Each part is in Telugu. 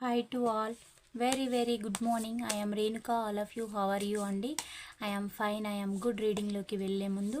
Hi to all very very good morning I'm Renuka all of you how are you అండి ఐఎమ్ ఫైన్ ఐఎమ్ గుడ్ రీడింగ్లోకి వెళ్ళే ముందు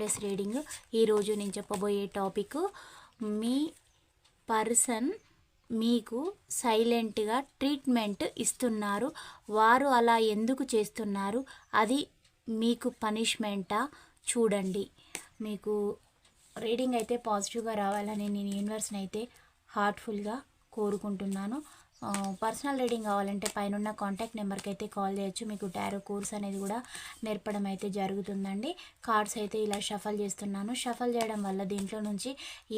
టైమ్లెస్ రీడింగ్ ఈరోజు నేను చెప్పబోయే టాపిక్ మీ పర్సన్ మీకు సైలెంట్గా ట్రీట్మెంట్ ఇస్తున్నారు. వారు అలా ఎందుకు చేస్తున్నారు? అది మీకు పనిష్మెంటా చూడండి. మీకు రీడింగ్ అయితే పాజిటివ్గా రావాలని నేను యూనివర్స్ని అయితే హార్ట్ఫుల్గా కోరుకుంటున్నాను. పర్సనల్ రీడింగ్ కావాలంటే పైన కాంటాక్ట్ నెంబర్కి అయితే కాల్ చేయొచ్చు. మీకు టారో కోర్స్ అనేది కూడా నేర్పడం అయితే జరుగుతుందండి. కార్డ్స్ అయితే ఇలా షఫల్ చేస్తున్నాను. షఫల్ చేయడం వల్ల దీంట్లో నుంచి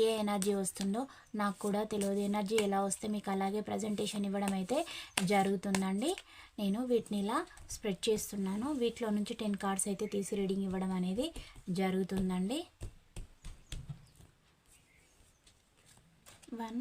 ఏ ఎనర్జీ వస్తుందో నాకు కూడా తెలియదు. ఎనర్జీ ఎలా వస్తే మీకు అలాగే ప్రజెంటేషన్ ఇవ్వడం అయితే జరుగుతుందండి. నేను వీటిని ఇలా స్ప్రెడ్ చేస్తున్నాను. వీటిలో నుంచి టెన్ కార్డ్స్ అయితే తీసి రీడింగ్ ఇవ్వడం అనేది జరుగుతుందండి. One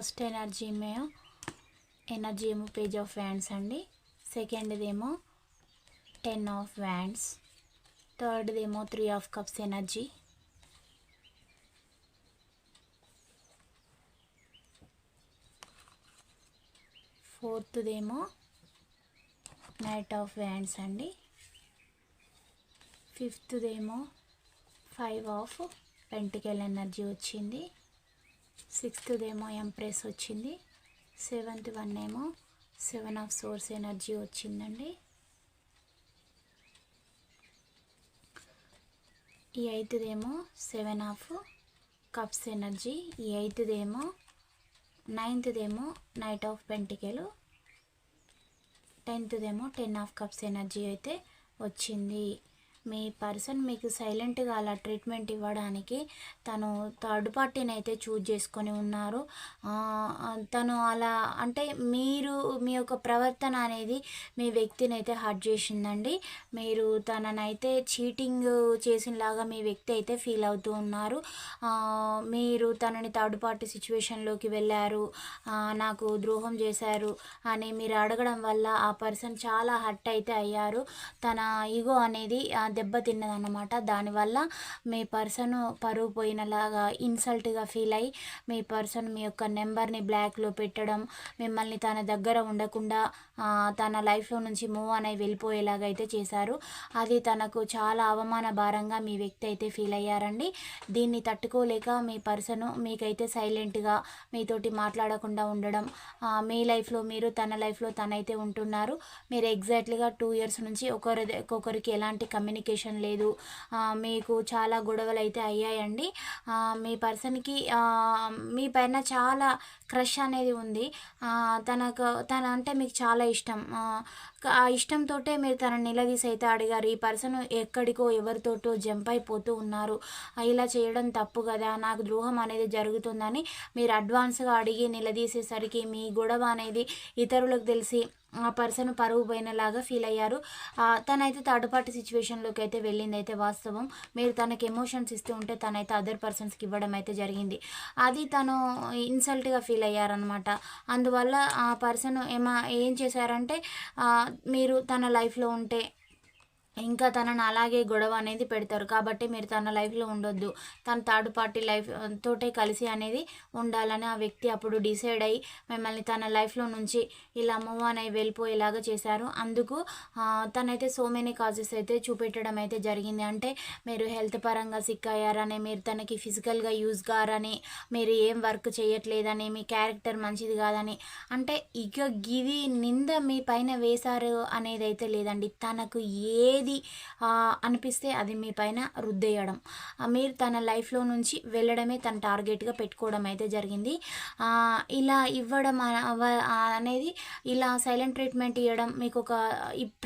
First energy ఏమో ఎనర్జీ ఏమో పేజ్ ఆఫ్ వ్యాండ్స్ అండి. సెకండ్ది ఏమో టెన్ ఆఫ్ వ్యాండ్స్. థర్డ్ది ఏమో త్రీ ఆఫ్ కప్స్ ఎనర్జీ. ఫోర్త్దేమో నైట్ ఆఫ్ వ్యాండ్స్ అండి. ఫిఫ్త్దేమో ఫైవ్ ఆఫ్ పెంటికల్ ఎనర్జీ వచ్చింది. సిక్స్త్ ఏమో ఎంప్రెస్ వచ్చింది. సెవెంత్ వన్ ఏమో సెవెన్ ఆఫ్ సోర్స్ ఎనర్జీ వచ్చిందండి. ఈ ఐదుదేమో సెవెన్ ఆఫ్ కప్స్ ఎనర్జీ. ఈ ఐదుదేమో నైన్త్దేమో నైట్ ఆఫ్ పెంటికెలు. టెన్త్దేమో టెన్ ఆఫ్ కప్స్ ఎనర్జీ అయితే వచ్చింది. మీ పర్సన్ మీకు సైలెంట్గా అలా ట్రీట్మెంట్ ఇవ్వడానికి తను థర్డ్ పార్టీని అయితే చూజ్ చేసుకొని ఉన్నారు. తను అలా అంటే మీరు మీ యొక్క ప్రవర్తన అనేది మీ వ్యక్తిని అయితే హర్ట్ చేసిందండి. మీరు తననైతే చీటింగ్ చేసినలాగా మీ వ్యక్తి అయితే ఫీల్ అవుతూ ఉన్నారు. మీరు తనని థర్డ్ పార్టీ సిచ్యువేషన్లోకి వెళ్ళారు. నాకు ద్రోహం చేశారు అని మీరు అడగడం వల్ల ఆ పర్సన్ చాలా హర్ట్ అయితే అయ్యారు. తన ఈగో అనేది దెబ్బతిన్నదన్నమాట దానివల్ల మీ పర్సన్ పరువు పోయినలాగా ఇన్సల్ట్గా ఫీల్ అయ్యి మీ పర్సన్ మీ యొక్క నెంబర్ని బ్లాక్లో పెట్టడం మిమ్మల్ని తన దగ్గర ఉండకుండా తన లైఫ్లో నుంచి మూవ్ అని వెళ్ళిపోయేలాగా అయితే చేశారు. అది తనకు చాలా అవమాన భారంగా మీ వ్యక్తి అయితే ఫీల్ అయ్యారండి. దీన్ని తట్టుకోలేక మీ పర్సన్ మీకైతే సైలెంట్గా మీతోటి మాట్లాడకుండా ఉండడం మీ లైఫ్లో మీరు తన లైఫ్లో తనైతే ఉంటున్నారు. మీరు ఎగ్జాక్ట్లీగా టూ ఇయర్స్ నుంచి ఒకరి ఒక్కొక్కరికి ఎలాంటి కమ్యూనికేషన్ లేదు. మీకు చాలా గొడవలు అయితే అయ్యాయండి మీ పర్సన్కి మీ పైన చాలా క్రష్ అనేది ఉంది. తనకు తన అంటే మీకు చాలా ఇష్టం. ఆ ఇష్టంతో మీరు తనని నిలదీసి అయితే అడిగారు. ఈ పర్సన్ ఎక్కడికో ఎవరితోటో జంప్ అయిపోతూ ఉన్నారు. ఇలా చేయడం తప్పు కదా నాకు ద్రోహం అనేది జరుగుతుందని మీరు అడ్వాన్స్గా అడిగి నిలదీసేసరికి మీ గొడవ అనేది ఇతరులకు తెలిసి ఆ పర్సన్ పరువు పోయినలాగా ఫీల్ అయ్యారు. తనైతే థర్డ్ పార్టీ సిచ్యువేషన్లోకి అయితే వెళ్ళింది అయితే వాస్తవం. మీరు తనకి ఎమోషన్స్ ఇస్తూ ఉంటే తనైతే అదర్ పర్సన్స్కి ఇవ్వడం అయితే జరిగింది. అది తను ఇన్సల్ట్గా ఫీల్ అయ్యారనమాట అందువల్ల ఆ పర్సన్ ఏమా ఏం చేశారంటే మీరు తన లైఫ్లో ఉంటే ఇంకా తనని అలాగే గొడవ అనేది పెడతారు. కాబట్టి మీరు తన లైఫ్లో ఉండొద్దు. తన థర్డ్ పార్టీ లైఫ్ తోటే కలిసి అనేది ఉండాలని ఆ వ్యక్తి అప్పుడు డిసైడ్ అయ్యి మిమ్మల్ని తన లైఫ్లో నుంచి ఇలా మూవ్ అని వెళ్ళిపోయేలాగా చేశారు. అందుకు తనైతే సో మెనీ కాజెస్ అయితే చూపెట్టడం అయితే జరిగింది. అంటే మీరు హెల్త్ పరంగా సిక్ అయ్యారని మీరు తనకి ఫిజికల్గా యూజ్ కారని మీరు ఏం వర్క్ చేయట్లేదని మీ క్యారెక్టర్ మంచిది కాదని అంటే ఇక గిది నింద మీ పైన వేశారు అనేది అయితే లేదండి. తనకు ఏది అనిపిస్తే అది మీ పైన రుద్దేయడం. మీరు తన లైఫ్లో నుంచి వెళ్ళడమే తన టార్గెట్గా పెట్టుకోవడం అయితే జరిగింది. ఇలా ఇవ్వడం అనేది ఇలా సైలెంట్ ట్రీట్మెంట్ ఇవ్వడం మీకు ఒక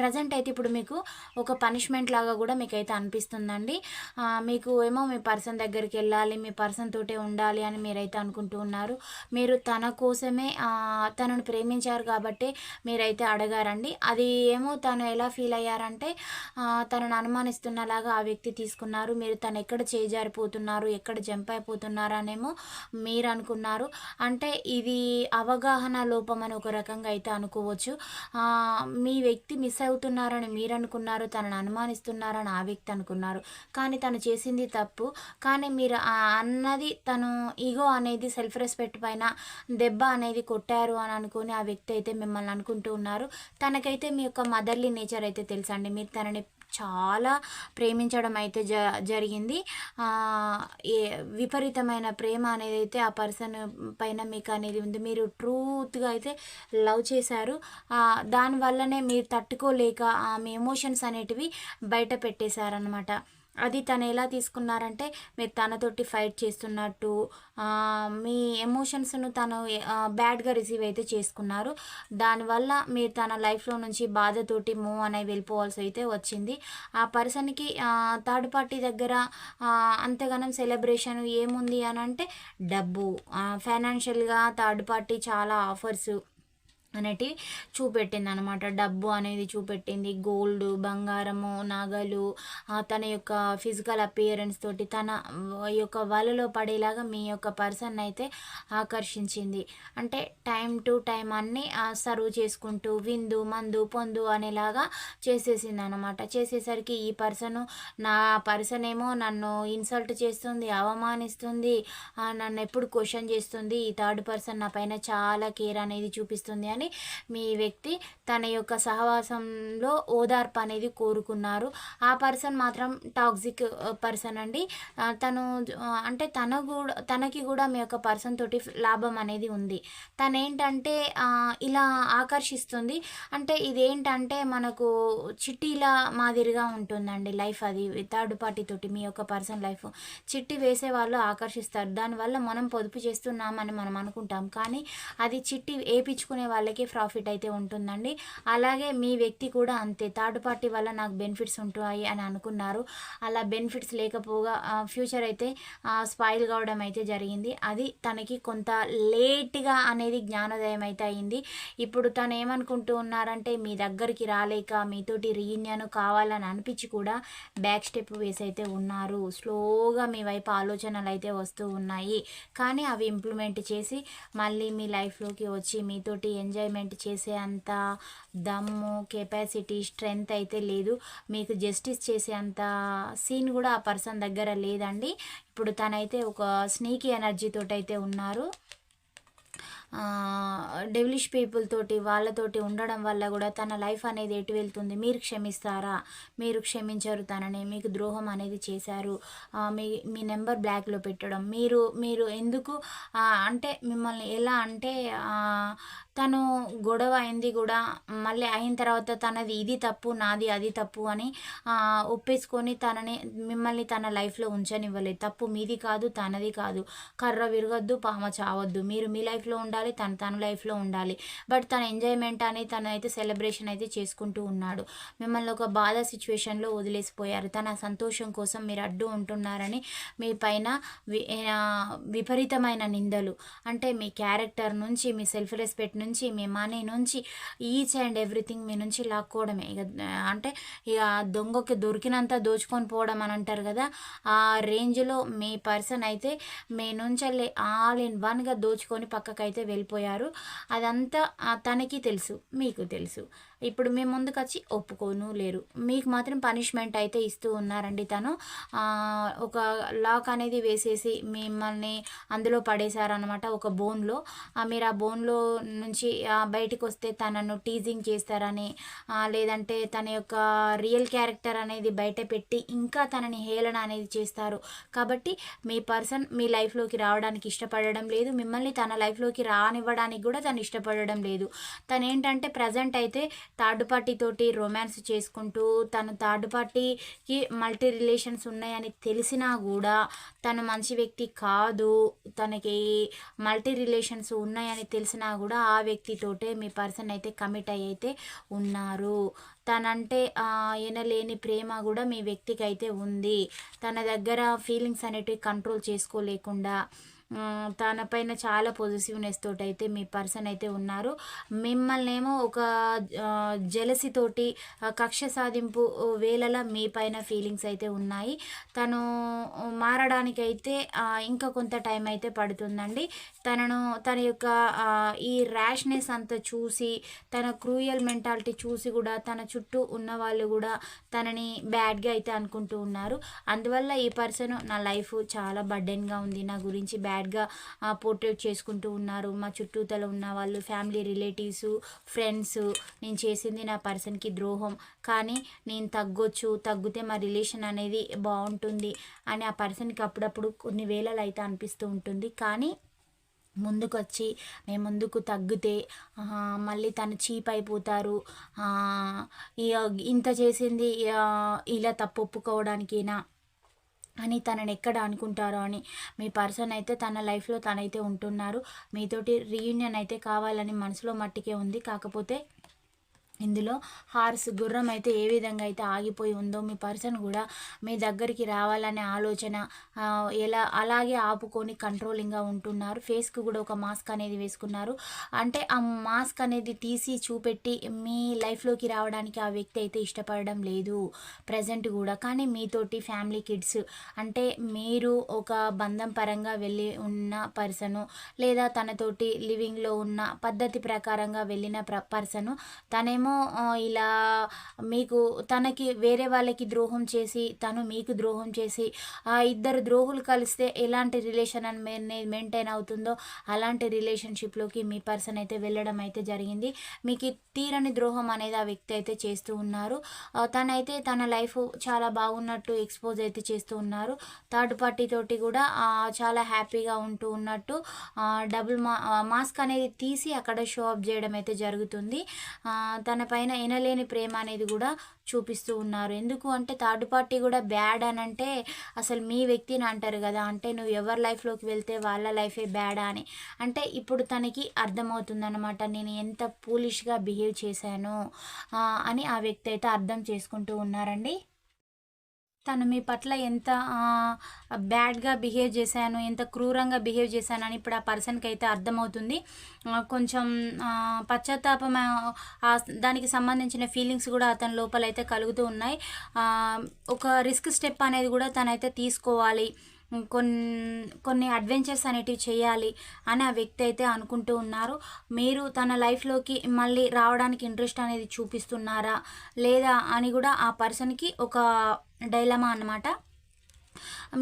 ప్రజెంట్ అయితే ఇప్పుడు మీకు ఒక పనిష్మెంట్ లాగా కూడా మీకు అయితే అనిపిస్తుందండి మీకు ఏమో మీ పర్సన్ దగ్గరికి వెళ్ళాలి మీ పర్సన్ తోటే ఉండాలి అని మీరైతే అనుకుంటూ ఉన్నారు. మీరు తన కోసమే తనను ప్రేమించారు కాబట్టి మీరైతే అడగారండి. అది ఏమో తను ఎలా ఫీల్ అయ్యారంటే తనను అనుమానిస్తున్నలాగా ఆ వ్యక్తి తీసుకున్నారు. మీరు తను ఎక్కడ చేజారిపోతున్నారు? ఎక్కడ జంప్ అయిపోతున్నారనేమో మీరు అనుకున్నారు. అంటే ఇది అవగాహన లోపం అని ఒక రకంగా అయితే అనుకోవచ్చు. మీ వ్యక్తి మిస్ అవుతున్నారని మీరు అనుకున్నారు. తనను అనుమానిస్తున్నారని ఆ వ్యక్తి అనుకున్నారు. కానీ తను చేసింది తప్పు. కానీ మీరు అన్నది తను ఈగో అనేది సెల్ఫ్ రెస్పెక్ట్ పైన దెబ్బ అనేది కొట్టారు అని అనుకుని ఆ వ్యక్తి అయితే మిమ్మల్ని అనుకుంటూ ఉన్నారు. తనకైతే మీ యొక్క మదర్లీ నేచర్ అయితే తెలుసండి. మీరు తనని చాలా ప్రేమించడం అయితే జ జరిగింది. ఏ విపరీతమైన ప్రేమ అనేది అయితే ఆ పర్సన్ పైన మీకు అనేది ఉంది. మీరు ట్రూత్గా అయితే లవ్ చేశారు. దానివల్లనే మీరు తట్టుకోలేక ఆమె ఎమోషన్స్ అనేటివి బయట పెట్టేశారనమాట అది తను ఎలా తీసుకున్నారంటే మీరు తనతోటి ఫైట్ చేస్తున్నట్టు మీ ఎమోషన్స్ను తను బ్యాడ్గా రిసీవ్ అయితే చేసుకున్నారు. దానివల్ల మీరు తన లైఫ్లో నుంచి బాధతోటి మూవ్ అనేవి వెళ్ళిపోవాల్సి అయితే వచ్చింది. ఆ పర్సన్కి థర్డ్ పార్టీ దగ్గర అంతగానం సెలబ్రేషన్ ఏముంది అని అంటే డబ్బు ఫైనాన్షియల్గా థర్డ్ పార్టీ చాలా ఆఫర్స్. అనేటివి చూపెట్టింది అనమాట డబ్బు అనేది చూపెట్టింది. గోల్డ్ బంగారము నగలు తన యొక్క ఫిజికల్ అపియరెన్స్ తోటి తన యొక్క వలలో పడేలాగా మీ యొక్క పర్సన్ అయితే ఆకర్షించింది. అంటే టైం టు టైం అన్నీ సర్వ్ చేసుకుంటూ విందు మందు పొందు అనేలాగా చేసేసింది అనమాట చేసేసరికి ఈ పర్సన్ నా పర్సన్ ఏమో నన్ను ఇన్సల్ట్ చేస్తుంది అవమానిస్తుంది నన్ను ఎప్పుడు క్వశ్చన్ చేస్తుంది ఈ థర్డ్ పర్సన్ నా పైన చాలా కేర్ అనేది చూపిస్తుంది అని కానీ మీ వ్యక్తి తన యొక్క సహవాసంలో ఓదార్పు అనేది కోరుకున్నారు. ఆ పర్సన్ మాత్రం టాక్సిక్ పర్సన్ అండి. తను అంటే తన కూడా తనకి కూడా మీ యొక్క పర్సన్ తోటి లాభం అనేది ఉంది. తను ఏంటంటే ఇలా ఆకర్షిస్తుంది. అంటే ఇదేంటంటే మనకు చిట్టీల మాదిరిగా ఉంటుందండి లైఫ్ అది. థర్డ్ పార్టీ తోటి మీ యొక్క పర్సన్ లైఫ్ చిట్టి వేసే వాళ్ళు ఆకర్షిస్తారు. దానివల్ల మనం పొదుపు చేస్తున్నామని మనం అనుకుంటాం. కానీ అది చిట్టి వేపించుకునే వాళ్ళకి వాళ్ళకి ప్రాఫిట్ అయితే ఉంటుందండి. అలాగే మీ వ్యక్తి కూడా అంతే. థర్డ్ పార్టీ వల్ల నాకు బెనిఫిట్స్ ఉంటాయి అని అనుకున్నారు. అలా బెనిఫిట్స్ లేకపోగా ఫ్యూచర్ అయితే స్పాయిల్ కావడం అయితే జరిగింది. అది తనకి కొంత లేట్గా అనేది జ్ఞానోదయం అయితే అయింది. ఇప్పుడు తను ఏమనుకుంటూ ఉన్నారంటే మీ దగ్గరికి రాలేక మీతోటి రీయూనియన్ కావాలని అనిపించి కూడా బ్యాక్ స్టెప్ వేసి అయితే ఉన్నారు. స్లోగా మీ వైపు ఆలోచనలు అయితే వస్తూ ఉన్నాయి. కానీ అవి ఇంప్లిమెంట్ చేసి మళ్ళీ మీ లైఫ్లోకి వచ్చి మీతోటి ఎంజాయ్ ఎంజాయ్మెంట్ చేసే అంత దమ్ము కెపాసిటీ స్ట్రెంగ్త్ అయితే లేదు. మీకు జస్టిస్ చేసే అంత సీన్ కూడా ఆ పర్సన్ దగ్గర లేదండి. ఇప్పుడు తనైతే ఒక స్నీకీ ఎనర్జీతోటి అయితే ఉన్నారు. డెవిలిష్ పీపుల్ తోటి వాళ్ళతోటి ఉండడం వల్ల కూడా తన లైఫ్ అనేది ఎటు వెళ్తుంది? మీరు క్షమిస్తారా? మీరు క్షమించారు తనని. మీకు ద్రోహం అనేది చేశారు. మీ మీ నెంబర్ బ్లాక్లో పెట్టడం. మీరు మీరు ఎందుకు అంటే మిమ్మల్ని ఎలా అంటే తను గొడవ అయింది కూడా. మళ్ళీ అయిన తర్వాత తనది ఇది తప్పు నాది అది తప్పు అని ఒప్పేసుకొని తనని మిమ్మల్ని తన లైఫ్లో ఉంచనివ్వలేదు. తప్పు మీది కాదు తనది కాదు. కర్ర విరగద్దు పామ చావద్దు. మీరు మీ లైఫ్లో ఉండాలి తను తన లైఫ్లో ఉండాలి. బట్ తన ఎంజాయ్మెంట్ అని తను అయితే సెలబ్రేషన్ అయితే చేసుకుంటూ ఉన్నాడు. మిమ్మల్ని ఒక బాధ సిచ్యువేషన్లో వదిలేసిపోయారు. తన సంతోషం కోసం మీరు అడ్డు ఉంటున్నారని మీ పైన విపరీతమైన నిందలు. అంటే మీ క్యారెక్టర్ నుంచి మీ సెల్ఫ్ రెస్పెక్ట్ నుంచి మీ మనీ నుంచి ఈచ్ అండ్ ఎవ్రీథింగ్ మీ నుంచి లాక్కోవడమే. ఇక అంటే ఇక దొంగకి దొరికినంత దోచుకొని పోవడం అని అంటారు కదా ఆ రేంజ్లో మీ పర్సన్ అయితే మీ నుంచి ఆల్ ఇన్ వన్గా దోచుకొని పక్కకైతే వెళ్ళిపోయారు. అదంతా తనకి తెలుసు మీకు తెలుసు. ఇప్పుడు మీ ముందుకు వచ్చి ఒప్పుకోను లేరు. మీకు మాత్రం పనిష్మెంట్ అయితే ఇస్తూ ఉన్నారండి తను. ఒక లాక్ అనేది వేసేసి మిమ్మల్ని అందులో పడేశారనమాట ఒక బోన్లో. మీరు ఆ బోన్లో నుంచి బయటకు వస్తే తనను టీజింగ్ చేస్తారని లేదంటే తన యొక్క రియల్ క్యారెక్టర్ అనేది బయట పెట్టి ఇంకా తనని హేళన అనేది చేస్తారు. కాబట్టి మీ పర్సన్ మీ లైఫ్లోకి రావడానికి ఇష్టపడడం లేదు. మిమ్మల్ని తన లైఫ్లోకి రానివ్వడానికి కూడా తను ఇష్టపడడం లేదు. తను ఏంటంటే ప్రజెంట్ అయితే థర్డ్ పార్టీ తోటి రొమాన్స్ చేసుకుంటూ తను థర్డ్ పార్టీకి మల్టీ రిలేషన్స్ ఉన్నాయని తెలిసినా కూడా తను మంచి వ్యక్తి కాదు. తనకి మల్టీ రిలేషన్స్ ఉన్నాయని తెలిసినా కూడా ఆ వ్యక్తితోటే మీ పర్సన్ అయితే కమిట్ అయ్యి అయితే ఉన్నారు. తనంటే ఆ, ఎనలేని ప్రేమ కూడా మీ వ్యక్తికి అయితే ఉంది. తన దగ్గర ఫీలింగ్స్ అనేటివి కంట్రోల్ చేసుకోలేకుండా తన పైన చాలా పొజిటివ్నెస్ తోటి అయితే మీ పర్సన్ అయితే ఉన్నారు. మిమ్మల్ని ఏమో ఒక జలసితోటి కక్ష సాధింపు వేళలా మీ పైన ఫీలింగ్స్ అయితే ఉన్నాయి. తను మారడానికైతే ఇంకా కొంత టైం అయితే పడుతుందండి. తనను తన యొక్క ఈ ర్యాష్నెస్ అంతా చూసి తన క్రూయల్ మెంటాలిటీ చూసి కూడా తన చుట్టూ ఉన్న వాళ్ళు కూడా తనని బ్యాడ్గా అయితే అనుకుంటూ ఉన్నారు. అందువల్ల ఈ పర్సన్ నా లైఫ్ చాలా బర్డెన్గా ఉంది. నా గురించి బ్యాడ్ బ్యాడ్గా పోర్ట్రేట్ చేసుకుంటూ ఉన్నారు. మా చుట్టూతల ఉన్న వాళ్ళు ఫ్యామిలీ రిలేటివ్స్ ఫ్రెండ్స్ నేను చేసింది నా పర్సన్కి ద్రోహం. కానీ నేను తగ్గొచ్చు తగ్గితే మా రిలేషన్ అనేది బాగుంటుంది అని ఆ పర్సన్కి అప్పుడప్పుడు కొన్ని వేళలు అయితే అనిపిస్తూ ఉంటుంది. కానీ ముందుకొచ్చి మేము ముందుకు తగ్గితే మళ్ళీ తను చీప్ అయిపోతారు. ఇంత చేసింది ఇలా తప్పు ఒప్పుకోవడానికేనా? అని తనని ఎక్కడ అనుకుంటారో అని మీ పర్సన్ అయితే తన లైఫ్లో తనైతే ఉంటున్నారు. మీతోటి రీయూనియన్ అయితే కావాలని మనసులో మట్టికే ఉంది. కాకపోతే ఇందులో హార్స్ గుర్రం అయితే ఏ విధంగా అయితే ఆగిపోయి ఉందో మీ పర్సన్ కూడా మీ దగ్గరికి రావాలనే ఆలోచన ఎలా అలాగే ఆపుకొని కంట్రోలింగ్గా ఉంటున్నారు. ఫేస్కి కూడా ఒక మాస్క్ అనేది వేసుకున్నారు. అంటే ఆ మాస్క్ అనేది తీసి చూపెట్టి మీ లైఫ్లోకి రావడానికి ఆ వ్యక్తి అయితే ఇష్టపడడం లేదు ప్రజెంట్ కూడా. కానీ మీతోటి ఫ్యామిలీ కిడ్స్ అంటే మీరు ఒక బంధం పరంగా వెళ్ళి ఉన్న పర్సను లేదా తనతోటి లివింగ్లో ఉన్న పద్ధతి ప్రకారంగా వెళ్ళిన ప్ర పర్సను తనేమో ఆ, ఇలా మీకు తనకి వేరే వాళ్ళకి ద్రోహం చేసి తను మీకు ద్రోహం చేసి ఆ ఇద్దరు ద్రోహులు కలిస్తే ఎలాంటి రిలేషన్ అని మెయింటైన్ అవుతుందో అలాంటి రిలేషన్షిప్లోకి మీ పర్సన్ అయితే వెళ్ళడం అయితే జరిగింది. మీకు తీరని ద్రోహం అనేది ఆ వ్యక్తి అయితే చేస్తూ ఉన్నారు. తనైతే తన లైఫ్ చాలా బాగున్నట్టు ఎక్స్పోజ్ అయితే చేస్తూ ఉన్నారు. థర్డ్ పార్టీ తోటి కూడా చాలా హ్యాపీగా ఉంటూ ఉన్నట్టు డబుల్ మా మాస్క్ అనేది తీసి అక్కడ షో అప్ చేయడం అయితే జరుగుతుంది. తనపైన తన పైన ఎనలేని ప్రేమ అనేది కూడా చూపిస్తూ ఉన్నారు. ఎందుకు అంటే థర్డ్ పార్టీ కూడా బ్యాడ్ అని అంటే అసలు మీ వ్యక్తిని అంటారు కదా అంటే నువ్వు ఎవరి లైఫ్లోకి వెళ్తే వాళ్ళ లైఫే బ్యాడ్ అని. అంటే ఇప్పుడు తనకి అర్థమవుతుంది అనమాట నేను ఎంత పూలిష్గా బిహేవ్ చేశాను అని ఆ వ్యక్తి అయితే అర్థం చేసుకుంటూ ఉన్నారండి. తను మీ పట్ల ఎంత బ్యాడ్గా బిహేవ్ చేశాను ఎంత క్రూరంగా బిహేవ్ చేశాను అని ఇప్పుడు ఆ పర్సన్కి అయితే అర్థమవుతుంది. కొంచెం పశ్చాత్తాపం దానికి సంబంధించిన ఫీలింగ్స్ కూడా అతని లోపల అయితే కలుగుతూ ఉన్నాయి. ఒక రిస్క్ స్టెప్ అనేది కూడా తనైతే తీసుకోవాలి. కొన్ని కొన్ని అడ్వెంచర్స్ అనేటివి చేయాలి అని ఆ వ్యక్తి అయితే అనుకుంటూ ఉన్నారు. మీరు తన లైఫ్లోకి మళ్ళీ రావడానికి ఇంట్రెస్ట్ అనేది చూపిస్తున్నారా లేదా అని కూడా ఆ పర్సన్కి ఒక డైలమా అన్నమాట.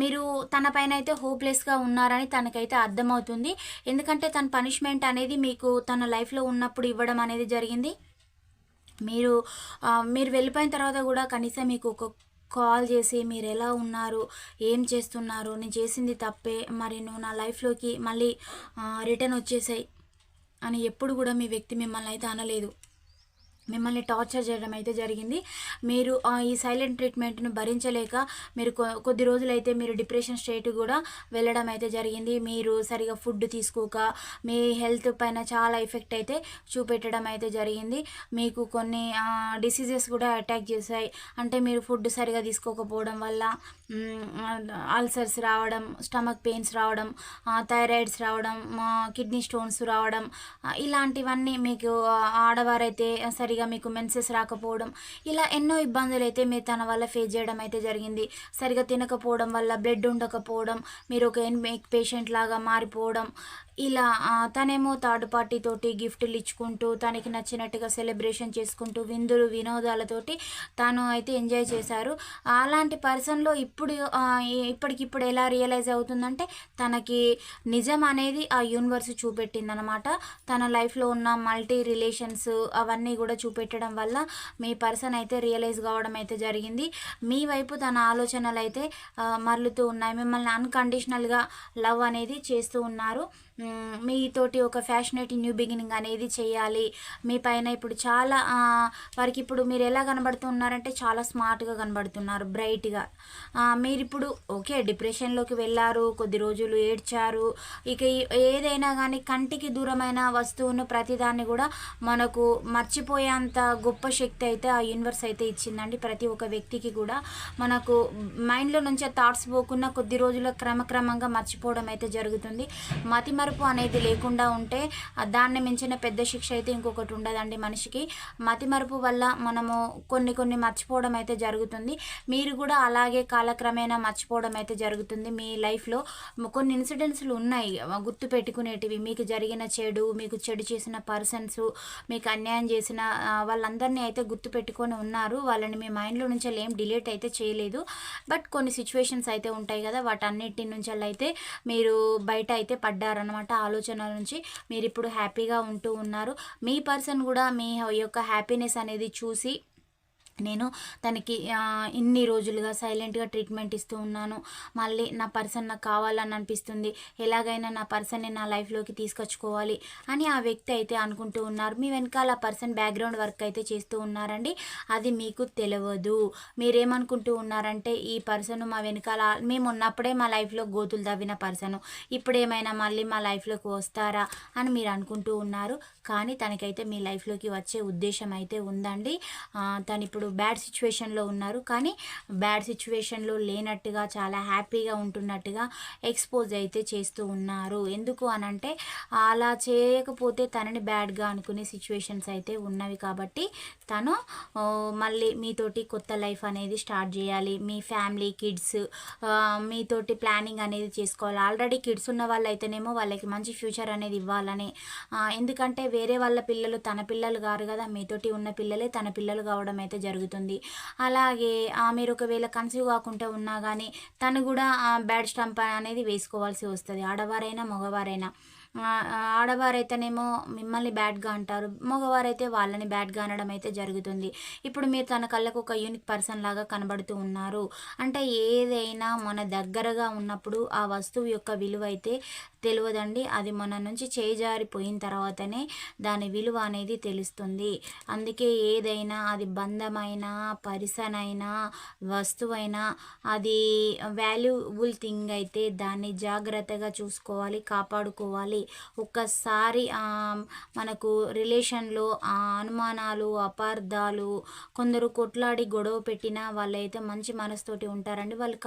మీరు తన పైన అయితే హోప్లెస్గా ఉన్నారని తనకైతే అర్థమవుతుంది. ఎందుకంటే తన పనిష్మెంట్ అనేది మీకు తన లైఫ్లో ఉన్నప్పుడు ఇవ్వడం అనేది జరిగింది. మీరు మీరు వెళ్ళిపోయిన తర్వాత కూడా కనీసం మీకు ఒక కాల్ చేసి మీరు ఎలా ఉన్నారు ఏం చేస్తున్నారు నేను చేసింది తప్పే మరి నువ్వు నా లైఫ్లోకి మళ్ళీ రిటర్న్ వచ్చేసాయి అని ఎప్పుడు కూడా మీ వ్యక్తి మిమ్మల్ని అయితే అనలేదు. మిమ్మల్ని టార్చర్ చేయడం అయితే జరిగింది. మీరు ఆ, ఈ సైలెంట్ ట్రీట్మెంట్ను భరించలేక మీరు కొ- కొద్ది రోజులైతే మీరు డిప్రెషన్ స్టేట్ కూడా వెళ్ళడం అయితే జరిగింది. మీరు సరిగా ఫుడ్ తీసుకోక మీ హెల్త్ పైన చాలా ఎఫెక్ట్ అయితే చూపెట్టడం అయితే జరిగింది. మీకు కొన్ని డిసీజెస్ కూడా అటాక్ చేశాయి. అంటే మీరు ఫుడ్ సరిగా తీసుకోకపోవడం వల్ల అల్సర్స్ రావడం స్టమక్ పెయిన్స్ రావడం థైరాయిడ్స్ రావడం కిడ్నీ స్టోన్స్ రావడం ఇలాంటివన్నీ మీకు ఆడవారైతే సరిగా మీకు మెన్సెస్ రాకపోవడం ఇలా ఎన్నో ఇబ్బందులు అయితే మీరు తన వల్ల ఫేస్ చేయడం అయితే జరిగింది. సరిగా తినకపోవడం వల్ల బ్లడ్ ఉండకపోవడం మీరు ఒక పేషెంట్ లాగా మారిపోవడం ఇలా తనేమో థర్డ్ పార్టీతోటి గిఫ్ట్లు ఇచ్చుకుంటూ తనకి నచ్చినట్టుగా సెలబ్రేషన్ చేసుకుంటూ విందులు వినోదాలతోటి తాను అయితే ఎంజాయ్ చేశారు. అలాంటి పర్సన్లో ఇప్పుడు ఇప్పటికిప్పుడు ఎలా రియలైజ్ అవుతుందంటే తనకి నిజం అనేది ఆ యూనివర్స్ చూపెట్టిందనమాట. తన లైఫ్లో ఉన్న మల్టీ రిలేషన్స్ అవన్నీ కూడా చూపెట్టడం వల్ల మీ పర్సన్ అయితే రియలైజ్ కావడం అయితే జరిగింది. మీ వైపు తన ఆలోచనలు అయితే మరలుతూ ఉన్నాయి. మిమ్మల్ని అన్కండిషనల్గా లవ్ అనేది చేస్తూ ఉన్నారు. మీతోటి ఒక ఫ్యాషనేట్ న్యూ బిగినింగ్ అనేది చేయాలి. మీ పైన ఇప్పుడు చాలా వారికి ఇప్పుడు మీరు ఎలా కనబడుతున్నారంటే చాలా స్మార్ట్గా కనబడుతున్నారు బ్రైట్గా. మీరు ఇప్పుడు ఓకే డిప్రెషన్లోకి వెళ్ళారు కొద్ది రోజులు ఏడ్చారు. ఇక ఏదైనా కానీ కంటికి దూరమైన వస్తువును ప్రతిదాన్ని కూడా మనకు మర్చిపోయేంత గొప్ప శక్తి అయితే ఆ యూనివర్స్ అయితే ఇచ్చిందండి. ప్రతి ఒక్క వ్యక్తికి కూడా మనకు మైండ్లో నుంచే థాట్స్ పోకుండా కొద్ది రోజుల క్రమక్రమంగా మర్చిపోవడం అయితే జరుగుతుంది. మతి మరుపు అనేది లేకుండా ఉంటే దాన్ని మించిన పెద్ద శిక్ష అయితే ఇంకొకటి ఉండదండి మనిషికి. మతిమరుపు వల్ల మనము కొన్ని కొన్ని మర్చిపోవడం అయితే జరుగుతుంది. మీరు కూడా అలాగే కాలక్రమేణా మర్చిపోవడం అయితే జరుగుతుంది మీ లైఫ్లో కొన్ని ఇన్సిడెంట్స్లు ఉన్నాయి గుర్తు పెట్టుకునేటివి. మీకు జరిగిన చెడు మీకు చెడు చేసిన పర్సన్స్ మీకు అన్యాయం చేసిన వాళ్ళందరినీ అయితే గుర్తు పెట్టుకొని ఉన్నారు. వాళ్ళని మీ మైండ్లో నుంచి ఏం డిలీట్ అయితే చేయలేదు. బట్ కొన్ని సిచ్యువేషన్స్ అయితే ఉంటాయి కదా వాటన్నిటి నుంచి అయితే మీరు బయట అయితే పడ్డారనమాట ఆలోచనల నుంచి. మీరు ఇప్పుడు హ్యాపీగా ఉంటూ ఉన్నారు. మీ పర్సన్ కూడా మీ యొక్క హ్యాపీనెస్ అనేది చూసి నేను తనకి ఇన్ని రోజులుగా సైలెంట్గా ట్రీట్మెంట్ ఇస్తూ ఉన్నాను. మళ్ళీ నా పర్సన్ నాకు కావాలని అనిపిస్తుంది. ఎలాగైనా నా పర్సన్ని నా లైఫ్లోకి తీసుకొచ్చుకోవాలి అని ఆ వ్యక్తి అయితే అనుకుంటూ ఉన్నారు. మీ వెనకాల ఆ పర్సన్ బ్యాక్గ్రౌండ్ వర్క్ అయితే చేస్తూ ఉన్నారండి. అది మీకు తెలియదు మీరేమనుకుంటూ ఉన్నారంటే ఈ పర్సన్ మా వెనకాల మేము ఉన్నప్పుడే మా లైఫ్లో గోతులు తవ్విన పర్సన్. ఇప్పుడేమైనా మళ్ళీ మా లైఫ్లోకి వస్తారా అని మీరు అనుకుంటూ ఉన్నారు. కానీ తనకైతే మీ లైఫ్లోకి వచ్చే ఉద్దేశం అయితే ఉందండి. తను ఇప్పుడు బ్యాడ్ సిచ్యువేషన్లో ఉన్నారు. కానీ బ్యాడ్ సిచ్యువేషన్లో లేనట్టుగా చాలా హ్యాపీగా ఉంటున్నట్టుగా ఎక్స్పోజ్ అయితే చేస్తూ ఉన్నారు. ఎందుకు అనంటే అలా చేయకపోతే తనని బ్యాడ్గా అనుకునే సిచ్యువేషన్స్ అయితే ఉన్నవి కాబట్టి తను మళ్ళీ మీతోటి కొత్త లైఫ్ అనేది స్టార్ట్ చేయాలి. మీ ఫ్యామిలీ కిడ్స్ మీతోటి ప్లానింగ్ అనేది చేసుకోవాలి. ఆల్రెడీ కిడ్స్ ఉన్న వాళ్ళు అయితేనేమో వాళ్ళకి మంచి ఫ్యూచర్ అనేది ఇవ్వాలని. ఎందుకంటే వేరే వాళ్ళ పిల్లలు తన పిల్లలు కారు కదా మీతోటి ఉన్న పిల్లలే తన పిల్లలు కావడం అయితే జరుగుతుంది. జరుగుతుంది. అలాగే మీరు ఒకవేళ కన్సీవ్ కాకుండా ఉన్నా కానీ తను కూడా బ్యాడ్ స్టంప్ అనేది వేసుకోవాల్సి వస్తుంది. ఆడవారైనా మగవారైనా. ఆడవారైతేనేమో మిమ్మల్ని బ్యాడ్గా అంటారు. మగవారైతే వాళ్ళని బ్యాడ్గా అనడం అయితే జరుగుతుంది. ఇప్పుడు మీరు తన కళ్ళకు ఒక యూనిక్ పర్సన్ లాగా కనబడుతూ ఉన్నారు. అంటే ఏదైనా మన దగ్గరగా ఉన్నప్పుడు ఆ వస్తువు యొక్క విలువ అయితే తెలియదండి అది మన నుంచి చేజారిపోయిన తర్వాతనే దాని విలువ అనేది తెలుస్తుంది. అందుకే ఏదైనా అది బంధమైన పరిసనైనా వస్తువైనా అది వాల్యుబుల్ థింగ్ అయితే దాన్ని జాగ్రత్తగా చూసుకోవాలి కాపాడుకోవాలి. ఒక్కసారి మనకు రిలేషన్లో ఆ అనుమానాలు అపార్థాలు కొందరు కొట్లాడి గొడవ పెట్టినా వాళ్ళైతే మంచి మనసుతోటి ఉంటారండి. వాళ్ళు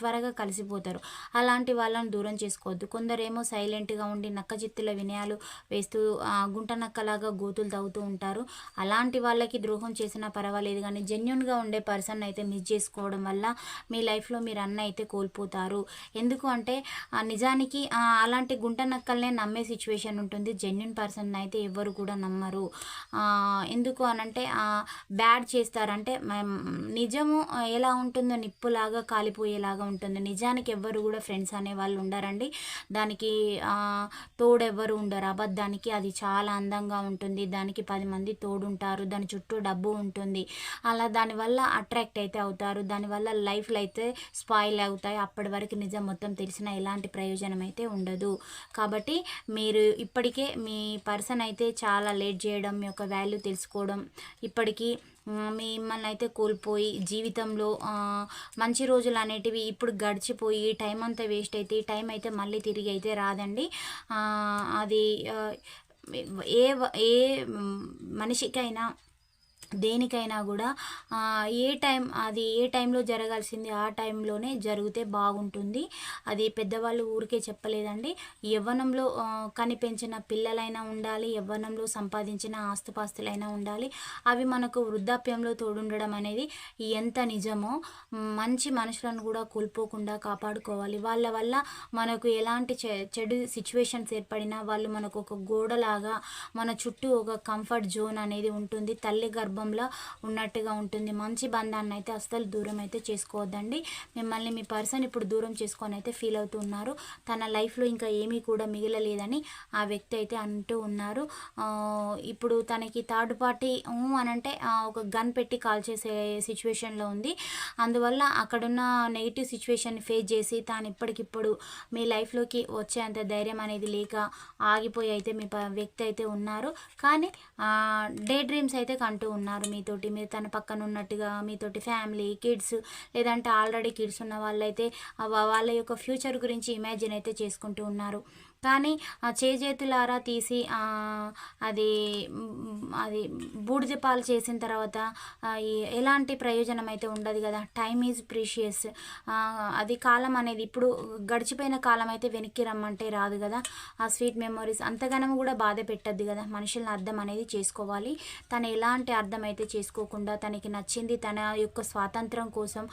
త్వరగా కలిసిపోతారు. అలాంటి వాళ్ళని దూరం చేసుకోవద్దు. కొందరు కొందరేమో సైలెంట్గా ఉండి నక్క చిత్తుల వినయాలు వేస్తూ గుంట నక్కలాగా గోతులు తవ్వుతూ ఉంటారు. అలాంటి వాళ్ళకి ద్రోహం చేసినా పర్వాలేదు కానీ జెన్యున్గా ఉండే పర్సన్ అయితే మిస్ చేసుకోవడం వల్ల మీ లైఫ్లో మీరు అన్న అయితే కోల్పోతారు. ఎందుకు అంటే నిజానికి అలాంటి గుంట నక్కల్నే నమ్మే సిచ్యువేషన్ ఉంటుంది. జెన్యున్ పర్సన్ అయితే ఎవరు కూడా నమ్మరు. ఎందుకు అనంటే బ్యాడ్ చేస్తారంటే నిజము ఎలా ఉంటుందో నిప్పులాగా కాలిపోయేలాగా ఉంటుంది. నిజానికి ఎవ్వరు కూడా ఫ్రెండ్స్ అనే వాళ్ళు ఉండరండి. దానికి దానికి తోడెవ్వరు ఉండరు. అబద్ధానికి అది చాలా అందంగా ఉంటుంది. దానికి పది మంది తోడుంటారు. దాని చుట్టూ డబ్బు ఉంటుంది. అలా దానివల్ల అట్రాక్ట్ అయితే అవుతారు. దానివల్ల లైఫ్లు అయితే స్పాయిల్ అవుతాయి. అప్పటి వరకు నిజం మొత్తం తెలిసిన ఎలాంటి ప్రయోజనం అయితే ఉండదు. కాబట్టి మీరు ఇప్పటికే మీ పర్సన్ అయితే చాలా లేట్ చేయడం మీ యొక్క వాల్యూ తెలుసుకోవడం ఇప్పటికీ మిమ్మల్ని అయితే కోల్పోయి జీవితంలో మంచి రోజులు అనేటివి ఇప్పుడు గడిచిపోయి టైం అంతా వేస్ట్ అయితే టైం అయితే మళ్ళీ తిరిగి అయితే రాదండి. అది ఏ ఏ మనిషికైనా దేనికైనా కూడా ఏ టైం అది ఏ టైంలో జరగాల్సింది ఆ టైంలోనే జరిగితే బాగుంటుంది. అది పెద్దవాళ్ళు ఊరికే చెప్పలేదండి. యవ్వనంలో కనిపించిన పిల్లలైనా ఉండాలి యవ్వనంలో సంపాదించిన ఆస్తుపాస్తులైనా ఉండాలి. అవి మనకు వృద్ధాప్యంలో తోడుండడం అనేది ఎంత నిజమో మంచి మనుషులను కూడా కోల్పోకుండా కాపాడుకోవాలి. వాళ్ళ వల్ల మనకు ఎలాంటి చె- చెడు సిచ్యువేషన్స్ ఏర్పడినా వాళ్ళు మనకు ఒక గోడలాగా మన చుట్టూ ఒక కంఫర్ట్ జోన్ అనేది ఉంటుంది. తల్లి గర్భం గర్భంలో ఉన్నట్టుగా ఉంటుంది. మంచి బంధాన్ని అయితే అస్సలు దూరం అయితే చేసుకోవద్దండి. మిమ్మల్ని మీ పర్సన్ ఇప్పుడు దూరం చేసుకొని అయితే ఫీల్ అవుతూ ఉన్నారు. తన లైఫ్లో ఇంకా ఏమీ కూడా మిగలలేదని ఆ వ్యక్తి అయితే అంటూ ఉన్నారు. ఇప్పుడు తనకి థర్డ్ పార్టీ అని అంటే ఒక గన్ పెట్టి కాల్ చేసే సిచ్యువేషన్లో ఉంది. అందువల్ల అక్కడున్న నెగిటివ్ సిచ్యువేషన్ ఫేస్ చేసి తాను ఇప్పటికిప్పుడు మీ లైఫ్లోకి వచ్చేంత ధైర్యం అనేది లేక ఆగిపోయి అయితే మీ ప- వ్యక్తి అయితే ఉన్నారు. కానీ డే డ్రీమ్స్ అయితే కంటూ ఉన్నారు. మీతోటి. మీరు తన పక్కన ఉన్నట్టుగా మీతోటి ఫ్యామిలీ కిడ్స్ లేదంటే ఆల్రెడీ కిడ్స్ ఉన్న వాళ్ళైతే వాళ్ళ యొక్క ఫ్యూచర్ గురించి ఇమాజిన్ అయితే చేసుకుంటూ ఉన్నారు. కానీ ఆ చేజేతులారా తీసి అది అది బూడిద పాలు చేసిన తర్వాత ఎలాంటి ప్రయోజనం అయితే ఉండదు కదా. టైమ్ ఈజ్ ప్రీషియస్ అది కాలం అనేది ఇప్పుడు గడిచిపోయిన కాలం అయితే వెనక్కి రమ్మంటే రాదు కదా. ఆ స్వీట్ మెమొరీస్ అంతగానం కూడా బాధ పెట్టద్దు కదా. మనుషులను అర్థం అనేది చేసుకోవాలి. తను ఎలాంటి అర్థం అయితే చేసుకోకుండా తనకి నచ్చింది తన యొక్క స్వాతంత్రం కోసం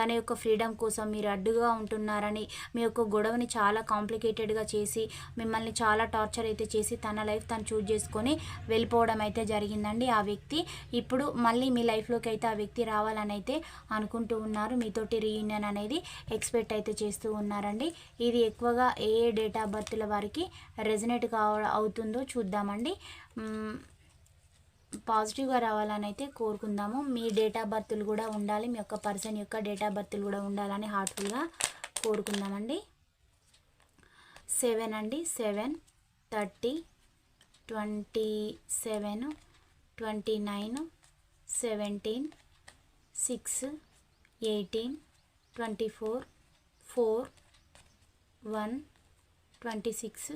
తన యొక్క ఫ్రీడమ్ కోసం మీరు అడ్డుగా ఉంటున్నారని మీ యొక్క గొడవని చాలా కాంప్లికేటెడ్గా చేసి మిమ్మల్ని చాలా టార్చర్ అయితే చేసి తన లైఫ్ తను చూజ్ చేసుకొని వెళ్ళిపోవడం అయితే జరిగిందండి ఆ వ్యక్తి. ఇప్పుడు మళ్ళీ మీ లైఫ్లోకి అయితే ఆ వ్యక్తి రావాలని అయితే అనుకుంటూ ఉన్నారు. మీతోటి రీయూనియన్ అనేది ఎక్స్పెక్ట్ అయితే చేస్తూ ఉన్నారండి. ఇది ఎక్కువగా ఏ ఏ డేట్ ఆఫ్ బర్త్ల వారికి రెజనేట్ కావ అవుతుందో చూద్దామండి. పాజిటివ్గా రావాలని అయితే కోరుకుందాము. మీ డేట్ ఆఫ్ బర్త్లు కూడా ఉండాలి. మీ యొక్క పర్సన్ యొక్క డేట్ ఆఫ్ బర్త్లు కూడా ఉండాలని హార్ట్ఫుల్గా కోరుకుందామండి. సెవెన్ అండి. Seven thirty twenty seven twenty nine seventeen six eighteen twenty four four one twenty six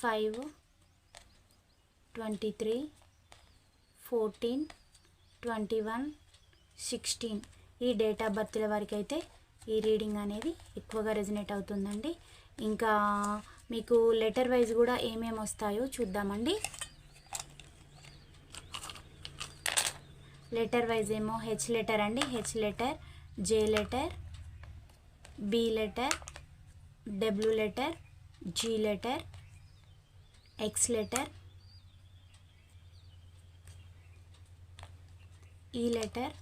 five twenty three fourteen twenty one sixteen. ఈ డేట్ ఆఫ్ బర్త్ల వరకు అయితే ఈ రీడింగ్ అనేది ఎక్కువగా రెజినేట్ అవుతుందండి. ఇంకా మీకు లెటర్ వైజ్ కూడా ఏమేమి వస్తాయో చూద్దామండి. లెటర్ వైజ్ ఏమో హెచ్ లెటర్ అండి. H letter J letter B letter W letter G letter X letter E letter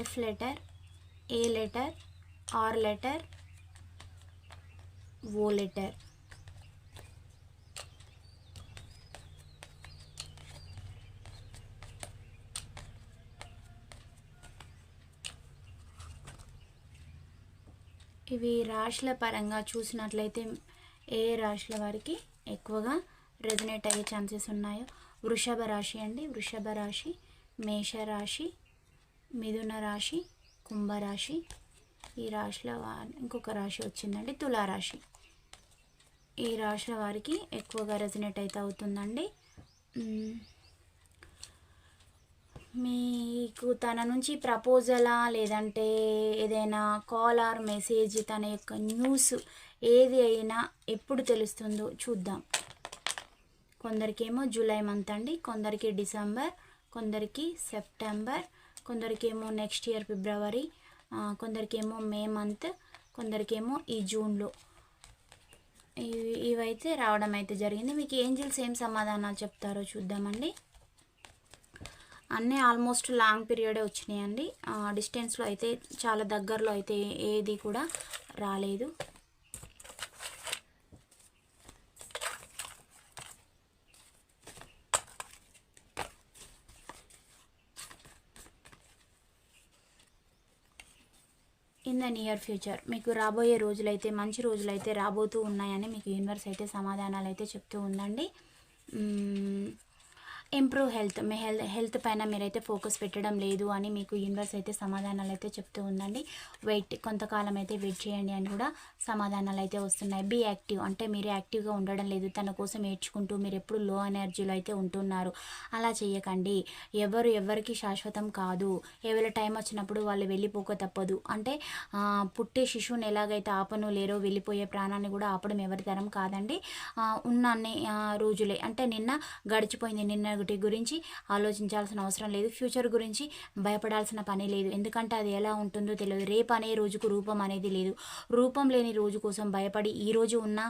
F letter A letter R letter O letter ఇవి రాశుల పరంగా చూసినట్లయితే ఏ రాశుల వారికి ఎక్కువగా రెజనేట్ అయ్యే ఛాన్సెస్ ఉన్నాయో? వృషభ రాశి అండి. వృషభ రాశి మేషరాశి మిథున రాశి కుంభరాశి ఈ రాశుల వారి ఇంకొక రాశి వచ్చిందండి తులారాశి. ఈ రాశుల వారికి ఎక్కువగా రెజినేట్ అయితే అవుతుందండి. మీకు తన నుంచి ప్రపోజలా లేదంటే ఏదైనా కాల్ ఆర్ మెసేజ్ తన యొక్క న్యూస్ ఏది అయినా ఎప్పుడు తెలుస్తుందో చూద్దాం. కొందరికేమో జూలై మంత్ అండి కొందరికి డిసెంబర్ కొందరికి సెప్టెంబర్ కొందరికేమో నెక్స్ట్ ఇయర్ ఫిబ్రవరి కొందరికేమో మే మంత్ కొందరికేమో ఈ జూన్లో. ఇవి ఇవైతే రావడం అయితే జరిగింది. మీకు ఏంజిల్స్ ఏం సమాధానాలు చెప్తారో చూద్దామండి. అన్నీ ఆల్మోస్ట్ లాంగ్ పీరియడే వచ్చినాయండి. డిస్టెన్స్లో అయితే చాలా దగ్గరలో అయితే ఏది కూడా రాలేదు. ఇన్ ద నియర్ ఫ్యూచర్ మీకు రాబోయే రోజులైతే మంచి రోజులైతే రాబోతూ ఉన్నాయని మీకు యూనివర్స్ అయితే సమాధానాలు అయితే చెప్తూ ఉందండి. ఇంప్రూవ్ హెల్త్ మీ హెల్త్ హెల్త్ పైన మీరైతే ఫోకస్ పెట్టడం లేదు అని మీకు యూనివర్స్ అయితే సమాధానాలు అయితే చెప్తూ ఉందండి. వెయిట్ కొంతకాలం అయితే వెయిట్ చేయండి అని కూడా సమాధానాలు అయితే వస్తున్నాయి. బీ యాక్టివ్ అంటే మీరు యాక్టివ్గా ఉండడం లేదు. తన కోసం ఏడ్చుకుంటూ మీరు ఎప్పుడు లో ఎనర్జీలో అయితే ఉంటున్నారు. అలా చేయకండి. ఎవరు ఎవరికి శాశ్వతం కాదు. ఎవరి టైం వచ్చినప్పుడు వాళ్ళు వెళ్ళిపోక తప్పదు. అంటే పుట్టే శిశువుని ఎలాగైతే ఆపను లేరో వెళ్ళిపోయే ప్రాణాన్ని కూడా ఆపడం ఎవరి తరం కాదండి. ఉన్న రోజులే. అంటే నిన్న గడిచిపోయింది. నిన్న ఒకటి గురించి ఆలోచించాల్సిన అవసరం లేదు. ఫ్యూచర్ గురించి భయపడాల్సిన పని లేదు. ఎందుకంటే అది ఎలా ఉంటుందో తెలియదు. రేపు అనే రోజుకు రూపం అనేది లేదు. రూపం లేని రోజు కోసం భయపడి ఈ రోజు ఉన్న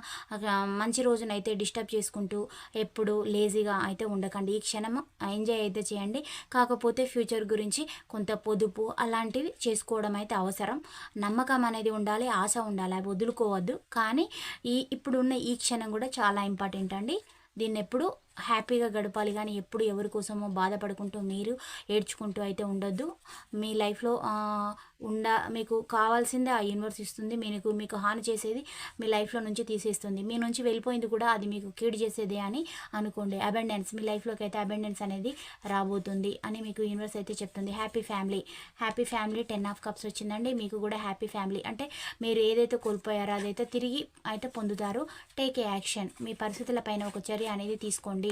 మంచి రోజునైతే డిస్టర్బ్ చేసుకుంటూ ఎప్పుడు లేజీగా అయితే ఉండకండి. ఈ క్షణం ఎంజాయ్ అయితే చేయండి. కాకపోతే ఫ్యూచర్ గురించి కొంత పొదుపు అలాంటివి చేసుకోవడం అయితే అవసరం. నమ్మకం అనేది ఉండాలి ఆశ ఉండాలి. అవి వదులుకోవద్దు. కానీ ఈ ఇప్పుడున్న ఈ క్షణం కూడా చాలా ఇంపార్టెంట్ అండి. దీన్ని ఎప్పుడు హ్యాపీగా గడపాలి కానీ ఎప్పుడు ఎవరి కోసమో బాధపడుకుంటూ మీరు ఏడ్చుకుంటూ అయితే ఉండొద్దు. మీ లైఫ్లో ఉండ మీకు కావాల్సిందే ఆ యూనివర్స్ ఇస్తుంది. మీకు మీకు హాని చేసేది మీ లైఫ్లో నుంచి తీసేస్తుంది. మీ నుంచి వెళ్ళిపోయింది కూడా అది మీకు కీడు చేసేదే అని అనుకోండి. అబెండెన్స్ మీ లైఫ్లోకి అయితే అబెండెన్స్ అనేది రాబోతుంది అని మీకు యూనివర్స్ అయితే చెప్తుంది. Happy family happy family ten of cups వచ్చిందండి. మీకు కూడా హ్యాపీ ఫ్యామిలీ అంటే మీరు ఏదైతే కోల్పోయారో అదైతే తిరిగి అయితే పొందుతారు. టేక్ ఏ యాక్షన్ మీ పరిస్థితుల పైన ఒక చర్య అనేది తీసుకోండి.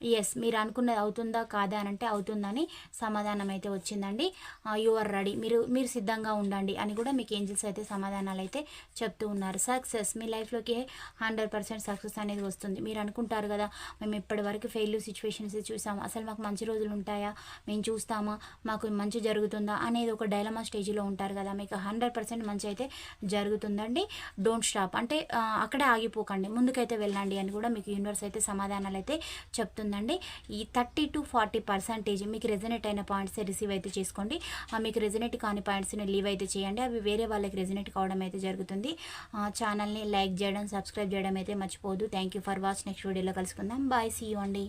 ఎస్ మీరు అనుకున్నది అవుతుందా కాదా అని అంటే అవుతుందని సమాధానం అయితే వచ్చిందండి యు ఆర్ రెడీ మీరు మీరు సిద్ధంగా ఉండండి అని కూడా మీకు ఏంజిల్స్ అయితే సమాధానాలు అయితే చెప్తూ ఉన్నారు. సక్సెస్ మీ లైఫ్లోకి హండ్రెడ్ పర్సెంట్ సక్సెస్ అనేది వస్తుంది. మీరు అనుకుంటారు కదా మేము ఇప్పటివరకు ఫెయిల్ సిచ్యువేషన్స్ చూసాము. అసలు మాకు మంచి రోజులు ఉంటాయా? మేము చూస్తామా? మాకు మంచి జరుగుతుందా? అనేది ఒక డైలమా స్టేజ్లో ఉంటారు కదా. మీకు హండ్రెడ్ పర్సెంట్ మంచి అయితే జరుగుతుందండి. డోంట్ స్టాప్ అంటే uh, అక్కడే ఆగిపోకండి. ముందుకైతే వెళ్ళండి అని కూడా మీకు యూనివర్స్ అయితే సమాధానాలు అయితే చెప్తుంది. ఉంటుందండి. ఈ థర్టీ టు ఫార్టీ పర్సెంటేజ్ మీకు రెజనేట్ అయిన పాయింట్స్ రిసీవ్ అయితే చేసుకోండి. ఆ, మీకు రెజనేట్ కాని పాయింట్స్ని లీవ్ అయితే చేయండి. అవి వేరే వాళ్ళకి రెజనేట్ కావడం అయితే జరుగుతుంది. ఆ, ఛానల్ని లైక్ చేయడం సబ్స్క్రైబ్ చేయడం అయితే మర్చిపోదు thank you for watch next వీడియోలో కలుసుకుందాం. బాయ్ సీ అండి.